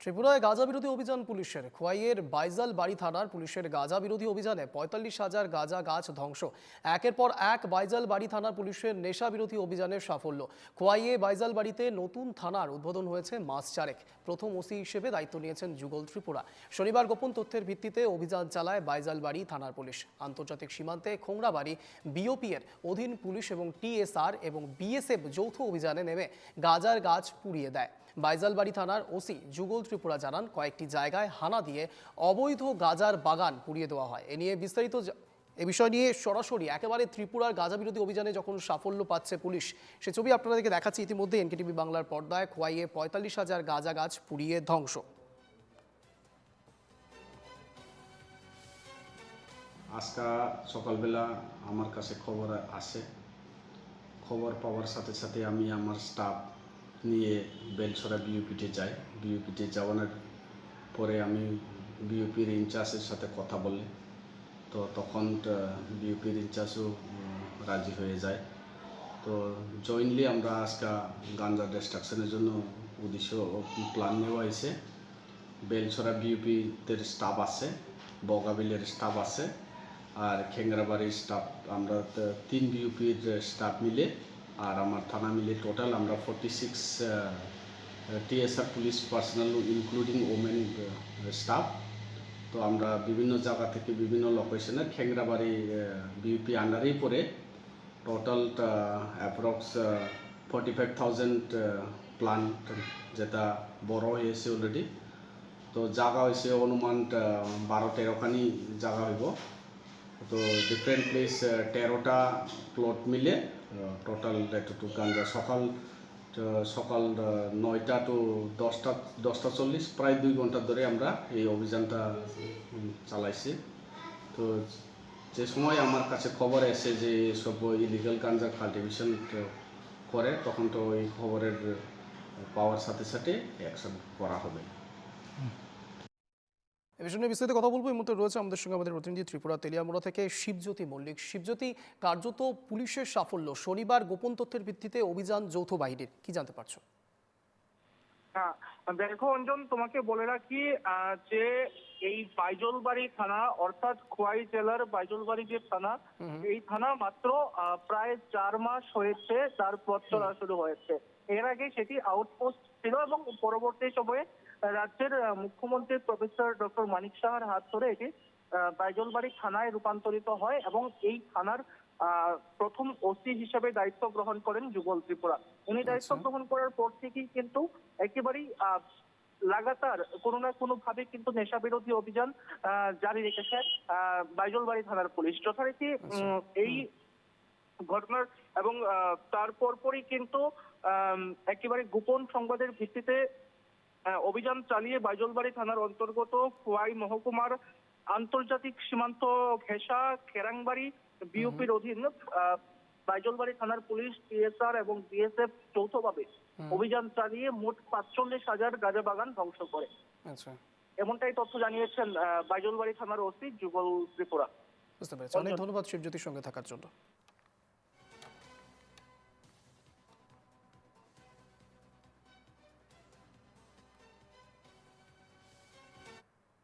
ত্রিপুরায় গাঁজা বিরোধী অভিযান পুলিশের, খোয়াইয়ের বাইজাল বাড়ি থানার পুলিশের গাঁজা বিরোধী অভিযানে পঁয়তাল্লিশ হাজার গাঁজা গাছ ধ্বংস। একের পর এক বাইজাল বাড়ি থানার পুলিশের নেশা বিরোধী অভিযানের সাফল্য। খোয়াইয়ে বাইজাল বাড়িতে নতুন থানার উদ্বোধন হয়েছে মাস চারেক। প্রথম ওসি হিসেবে দায়িত্ব নিয়েছেন যুগল ত্রিপুরা। শনিবার গোপন তথ্যের ভিত্তিতে অভিযান চালায় বাইজাল বাড়ি থানার পুলিশ। আন্তর্জাতিক সীমান্তে খোংরাবাড়ি বিওপি এর অধীন পুলিশ এবং টিএসআর এবং বিএসএফ যৌথ অভিযানে নেমে গাজার গাছ পুড়িয়ে দেয়। বাইজালবাড়ি থানার ওসি যুগল ত্রিপুরা জানান, কয়েকটি জায়গায় হানা দিয়ে অবৈধ গাজার বাগান পুড়িয়ে দেওয়া হয়। এ নিয়ে বিস্তারিত এ বিষয় নিয়ে সরাসরি একেবারে ত্রিপুরার গাজা বিরোধী অভিযানে যখন সাফল্য পাচ্ছে পুলিশ, সে ছবি আপনাদেরকে দেখাচ্ছি ইতিমধ্যে। এনকেটিভি বাংলার পর্দায় খোয়াইয়ে পঁয়তাল্লিশ হাজার গাজা গাছ পুড়িয়ে ধ্বংস। আজকা সকালবেলা আমার কাছে খবর আসে। খবর পাওয়ার সাথে সাথে আমি আমার স্টাফ নিয়ে বেলসরা বিউপিতে যাই। বিউপিতে যাওয়ানোর পরে আমি বিউপির ইনচার্জের সাথে কথা বলি তো তখন বিউপির ইনচার্জও রাজি হয়ে যায়। তো জয়েন্টলি আমরা আজকে গাঞ্জা ডিস্ট্রাকশনের জন্য উদ্দেশ্য প্ল্যান নেওয়া হয়েছে। বেলসরা বিউপিদের স্টাফ আছে, বগাবিলের স্টাফ আছে, আর খেংরাবাড়ির স্টাফ আমরা তিন বিউপির স্টাফ মিলে আর আমার থানা মিলে টোটাল আমরা forty six TSR police personnel including women staff তো আমরা বিভিন্ন জায়গা থেকে বিভিন্ন লোকেশনে খেংরাবাড়ি বিউপি আন্ডারেই পড়ে। Total approx forty five thousand plant যেটা বড় হয়েছে অলরেডি তো জায়গা হয়েছে অনুমান বারো তেরোখানি জায়গা হইব। তো ডিফারেন্ট প্লেস তেরোটা প্লট মিলে টোটাল এতটুকু গাঞ্জা সকাল সকাল নয়টা টু দশটা দশটা চল্লিশ, প্রায় দুই ঘণ্টা ধরে আমরা এই অভিযানটা চালাইছি। তো যে সময় আমার কাছে খবর এসে যে সব ইলিগাল গাঞ্জা কাল্টিভেশন করে, তখন তো ওই খবরের পাওয়ার সাথে সাথে অ্যাকশন করা হবে। এ বিষয়ে নিয়ে বিস্তারিত কথা বলব। এই মুহূর্তে রয়েছে আমাদের সঙ্গে আমাদের প্রতিনিধি ত্রিপুরা তেলিয়ামুড়া থেকে শিবজ্যোতি মল্লিক। শিবজ্যোতি, কার্যত পুলিশের সাফল্য, শনিবার গোপন তথ্যের ভিত্তিতে অভিযান যৌথ বাহিনীর, কি জানতে পারছ? হ্যাঁ দেখো অঞ্জন তোমাকে বলে রাখি যে এই বাইজলবাড়ি থানা অর্থাৎ খোয়াই জেলার বাইজলবাড়ি যে থানা এই থানা মাত্র প্রায় চার মাস হয়েছে তার পথ চলা শুরু হয়েছে। এর আগে সেটি আউটপোস্ট ছিল এবং পরবর্তী সময়ে রাজ্যের মুখ্যমন্ত্রী প্রফেসর ডক্টর মানিক সাহার হাত ধরে এটি বাইজলবাড়ি থানায় রূপান্তরিত হয় এবং এই থানার প্রথম ওসি হিসেবে দায়িত্ব গ্রহণ করেন যুগল ত্রিপুরা উনি দায়িত্ব আচ্ছা। গ্রহণ করার পর থেকেই কিন্তু একেবারেই লাগাতার কোনো না কোনো ভাবে কিন্তু নেশা বিরোধী অভিযান জারি রেখেছে বাইজলবাড়ি থানার পুলিশ যথারীতি আচ্ছা। এই ঘটনার এবং আহ, তার পরপরই কিন্তু একেবারে গোপন সংবাদের ভিত্তিতে অভিযান চালিয়ে বাইজলবাড়ি থানার অন্তর্গত খোয়াই মহকুমার আন্তর্জাতিক সীমান্ত ঘেঁষা খেরাংবাড়ি বিওপির অধীন বাইজলবাড়ি থানার পুলিশ টিএসআর এবং বিএসএফ যৌথভাবে অভিযান চালিয়ে মোট পাঁচচল্লিশ হাজার গাঁজা বাগান ধ্বংস করে। আচ্ছা। এমনটাই তথ্য জানিয়েছেন বাইজলবাড়ি থানার ওসি যুগল ত্রিপুরা। বুঝতে পেরেছি। অনেক ধন্যবাদ শিবজ্যোতির সঙ্গে থাকার জন্য।